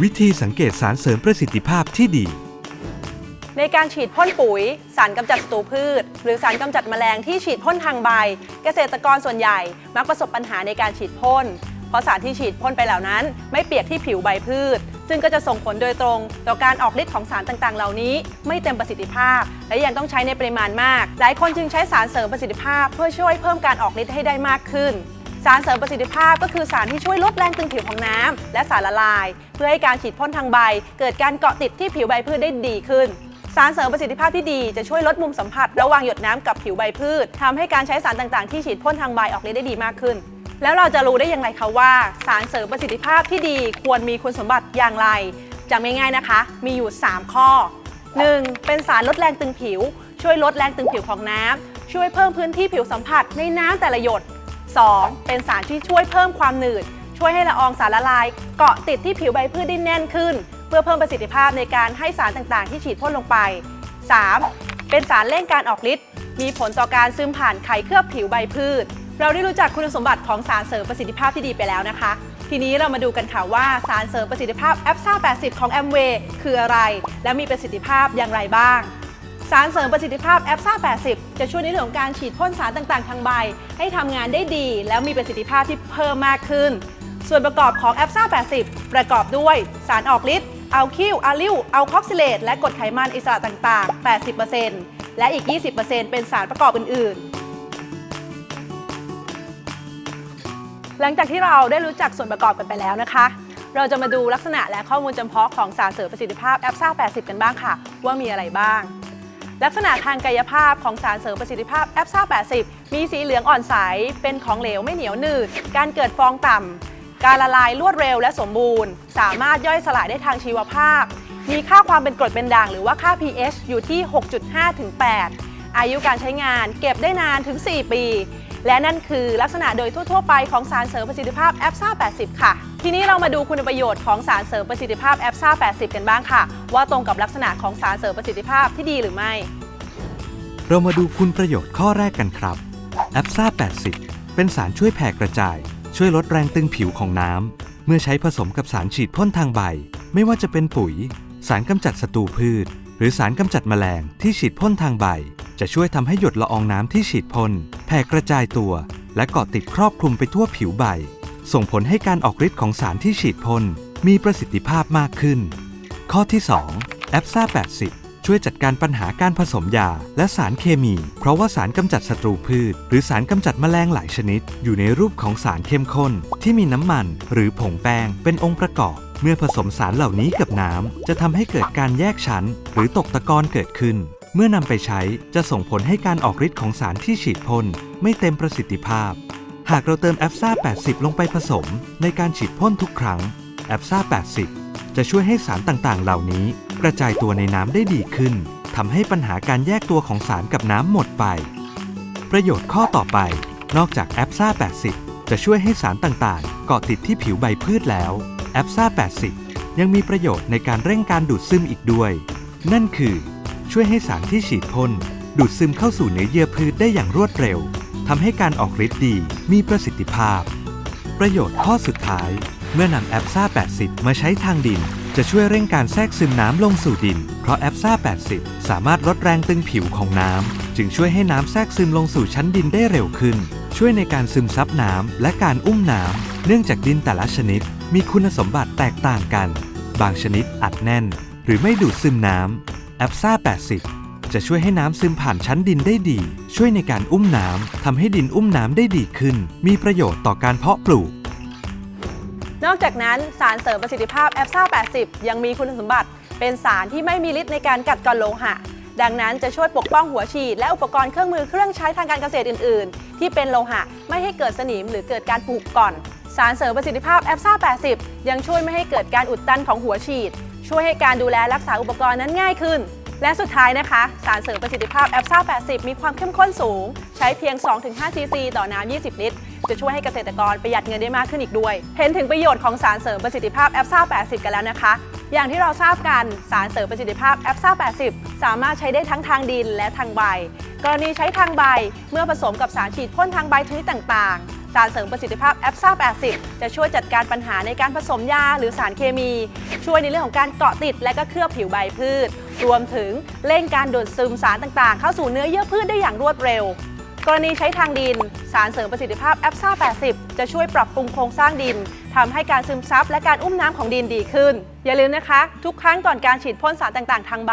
วิธีสังเกตสารเสริมประสิทธิภาพที่ดี ในการฉีดพ่นปุ๋ย สารกำจัดศัตรูพืช หรือสารกำจัดแมลงที่ฉีดพ่นทางใบ เกษตรกรส่วนใหญ่มักประสบปัญหาในการฉีดพ่น เพราะสารที่ฉีดพ่นไปเหล่านั้น ไม่เปียกที่ผิวใบพืช ซึ่งก็จะส่งผลโดยตรง ต่อการออกฤทธิ์ของสารต่างๆ เหล่านี้ ไม่เต็มประสิทธิภาพ และยังต้องใช้ในปริมาณมาก หลายคนจึงใช้สารเสริมประสิทธิภาพ เพื่อช่วยเพิ่มการออกฤทธิ์ให้ได้มากขึ้น สารเสริมประสิทธิภาพก็คือสารที่ช่วยลดแรงตึงผิวของน้ำและสารละลาย เพื่อให้การฉีดพ่นทางใบ เกิดการเกาะติดที่ผิวใบพืชได้ดีขึ้น สารเสริมประสิทธิภาพที่ดีจะช่วยลดมุมสัมผัส ระหว่างหยดน้ำกับผิวใบพืชทำให้การใช้สารต่างๆ ที่ฉีดพ่นทางใบออกฤทธิ์ได้ดีมากขึ้น แล้วเราจะรู้ได้อย่างไรคะว่า สารเสริมประสิทธิภาพที่ดีควรมีคุณสมบัติอย่างไรจำง่ายๆนะคะ มีอยู่ 3 ข้อ 1. เป็นสารลดแรงตึงผิว ช่วยลดแรงตึงผิวของน้ำช่วยเพิ่มพื้นที่ผิวสัมผัสในน้ำแต่ละหยด 2. เป็นสารที่ช่วยเพิ่มความหนืด ช่วยให้ละอองสารละลาย เกาะติดที่ผิวใบพืชได้แน่นขึ้น เพื่อเพิ่มประสิทธิภาพในการให้สารต่างๆ ที่ฉีดพ่นลงไป 3. เป็นสารเร่งการออกฤทธิ์มีผลต่อการซึมผ่านไขเคลือบผิวใบพืช เราได้รู้จักคุณสมบัติของสารเสริมประสิทธิภาพที่ดีไปแล้วนะคะ ทีนี้เรามาดูกันค่ะว่าสารเสริมประสิทธิภาพแอปซ่า80 ของแอมเวย์คืออะไร และมีประสิทธิภาพอย่างไรบ้าง สารเสริมประสิทธิภาพแอปซ่า80 จะช่วยในเรื่องของการฉีดพ่นสารต่างๆ ทางใบ ให้ทำงานได้ดี แล้วมีประสิทธิภาพที่เพิ่มมากขึ้น ส่วนประกอบของแอปซ่า80 ประกอบด้วยสารออกฤทธิ์อัลคิลอะลิลอัลคอกซิเลตและกรดไขมันอิสระต่างๆ 80%และอีก 20%เป็นสารประกอบอื่น ๆหลังจากที่เราได้รู้จักส่วนประกอบกันไปแล้วนะคะ เราจะมาดูลักษณะและข้อมูลจำเพาะของสารเสริมประสิทธิภาพแอปซ่า80 กันบ้างค่ะ ว่ามีอะไรบ้าง ลักษณะทางกายภาพของสารเสริมประสิทธิภาพแอปซ่า80 มีสีเหลืองอ่อนใส เป็นของเหลวไม่เหนียวหนืด การเกิดฟองต่ำ การละลายรวดเร็วและสมบูรณ์ สามารถย่อยสลายได้ทางชีวภาพ มีค่าความเป็นกรดเป็นด่างหรือว่าค่า pH อยู่ที่ 6.5 ถึง 8 อายุการใช้งานเก็บได้นานถึง 4 ปี และนั่นคือลักษณะโดยทั่ว ๆ ไปของสารเสริมประสิทธิภาพแอปซ่า80 ค่ะ ทีนี้เรามาดูคุณประโยชน์ของสารเสริมประสิทธิภาพแอปซ่า80 กันบ้างค่ะ ว่าตรงกับลักษณะของสารเสริมประสิทธิภาพที่ดีหรือไม่ เรามาดูคุณประโยชน์ข้อแรกกันครับแอปซ่า80 เป็นสารช่วยแผ่กระจาย ช่วยลดแรงตึงผิวของน้ำ เมื่อใช้ผสมกับสารฉีดพ่นทางใบ ไม่ว่าจะเป็นปุ๋ย สารกำจัดศัตรูพืช หรือสารกำจัดแมลงที่ฉีดพ่นทางใบ จะช่วยทำให้หยดละอองน้ำที่ฉีดพ่นแผ่กระจายตัว และเกาะติดครอบคลุมไปทั่วผิวใบ ส่งผลให้การออกฤทธิ์ของสารที่ฉีดพ่นมีประสิทธิภาพมากขึ้น ข้อที่ 2 แอปซ่า80 ช่วยจัดการปัญหาการผสมยา และสารเคมี เพราะว่าสารกำจัดศัตรูพืช หรือสารกำจัดแมลงหลายชนิด อยู่ในรูปของสารเข้มข้น ที่มีน้ำมัน หรือผงแป้งเป็นองค์ประกอบ เมื่อผสมสารเหล่านี้กับน้ำจะทำให้เกิดการแยกชั้น หรือตกตะกอนเกิดขึ้น เมื่อนำไปใช้จะส่งผลให้การออกฤทธิ์ของสารที่ฉีดพ่นไม่เต็มประสิทธิภาพ หากเราเติมแอปซ่า80 ลงไปผสม ในการฉีดพ่นทุกครั้งแอปซ่า80 จะช่วยให้สารต่างๆ เหล่านี้ กระจายตัวในน้ำได้ดีขึ้นทำให้ปัญหาการแยกตัวของสารกับน้ำหมดไป ประโยชน์ข้อต่อไป นอกจากแอปซ่า80 จะช่วยให้สารต่างๆ เกาะติดที่ผิวใบพืชแล้วแอปซ่า80 ยังมีประโยชน์ในการเร่งการดูดซึมอีกด้วย นั่นคือ ช่วยให้สารที่ฉีดพ่นดูดซึมเข้าสู่เนื้อเยื่อพืชได้อย่างรวดเร็ว ทำให้การออกฤทธิ์ดีมีประสิทธิภาพ ประโยชน์ข้อสุดท้าย เมื่อนำแอปซ่า 80 มาใช้ทางดิน จะช่วยเร่งการแทรกซึมน้ำลงสู่ดิน เพราะแอปซ่า 80 สามารถลดแรงตึงผิวของน้ำ จึงช่วยให้น้ำแทรกซึมลงสู่ชั้นดินได้เร็วขึ้น ช่วยในการซึมซับน้ำและการอุ้มน้ำเนื่องจากดินแต่ละชนิด มีคุณสมบัติแตกต่างกัน บางชนิดอัดแน่น หรือไม่ดูดซึมน้ำแอปซ่า 80 จะช่วยให้น้ำซึมผ่านชั้นดินได้ดี ช่วยในการอุ้มน้ำทำให้ดินอุ้มน้ำได้ดีขึ้น มีประโยชน์ต่อการเพาะปลูก นอกจากนั้นสารเสริมประสิทธิภาพแอปซ่า80 ยังมีคุณสมบัติ เป็นสารที่ไม่มีฤทธิ์ในการกัดกร่อนโลหะ ดังนั้นจะช่วยปกป้องหัวฉีดและอุปกรณ์เครื่องมือเครื่องใช้ทางการเกษตรอื่น ๆ ที่เป็นโลหะไม่ให้เกิดสนิมหรือเกิดการผุก่อนสารเสริมประสิทธิภาพแอปซ่า80 ยังช่วยไม่ให้เกิดการอุดตันของหัวฉีด ช่วยให้การดูแลรักษาอุปกรณ์นั้นง่ายขึ้น และสุดท้ายนะคะ สารเสริมประสิทธิภาพแอปซ่า 80 มีความเข้มข้นสูง ใช้เพียง 2-5 ซีซี ต่อน้ำ 20 ลิตร จะช่วยให้เกษตรกรประหยัดเงินได้มากขึ้นอีกด้วย เห็นถึงประโยชน์ของสารเสริมประสิทธิภาพแอปซ่า 80 กันแล้วนะคะ อย่างที่เราทราบกันสารเสริมประสิทธิภาพแอปซ่า 80 สามารถใช้ได้ทั้งทางดินและทางใบ กรณีใช้ทางใบเมื่อผสมกับสารฉีดพ่นทางใบชนิดต่างๆสารเสริมประสิทธิภาพแอปซ่า 80 จะช่วยจัดการปัญหาในการผสมยาหรือสารเคมี ช่วยในเรื่องของการเกาะติดและก็เคลือบผิวใบพืช รวมถึงเร่งการดูดซึมสารต่างๆ เข้าสู่เนื้อเยื่อพืชได้อย่างรวดเร็ว กรณีใช้ทางดิน สารเสริมประสิทธิภาพแอปซ่า 80 จะช่วยปรับปรุงโครงสร้างดินทำให้การซึมซับและการอุ้มน้ำของดินดีขึ้น อย่าลืมนะคะ ทุกครั้งก่อนการฉีดพ่นสารต่างๆ ทางใบ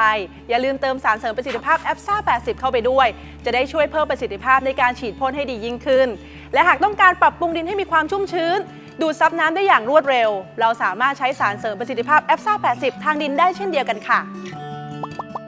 อย่าลืมเติมสารเสริมประสิทธิภาพแอปซ่า 80 เข้าไปด้วย จะได้ช่วยเพิ่มประสิทธิภาพในการฉีดพ่นให้ดียิ่งขึ้น และหากต้องการปรับปรุงดินให้มีความชุ่มชื้นดูดซับน้ำได้อย่างรวดเร็ว เราสามารถใช้สารเสริมประสิทธิภาพแอปซ่า 80 ทางดินได้เช่นเดียวกันค่ะ あ!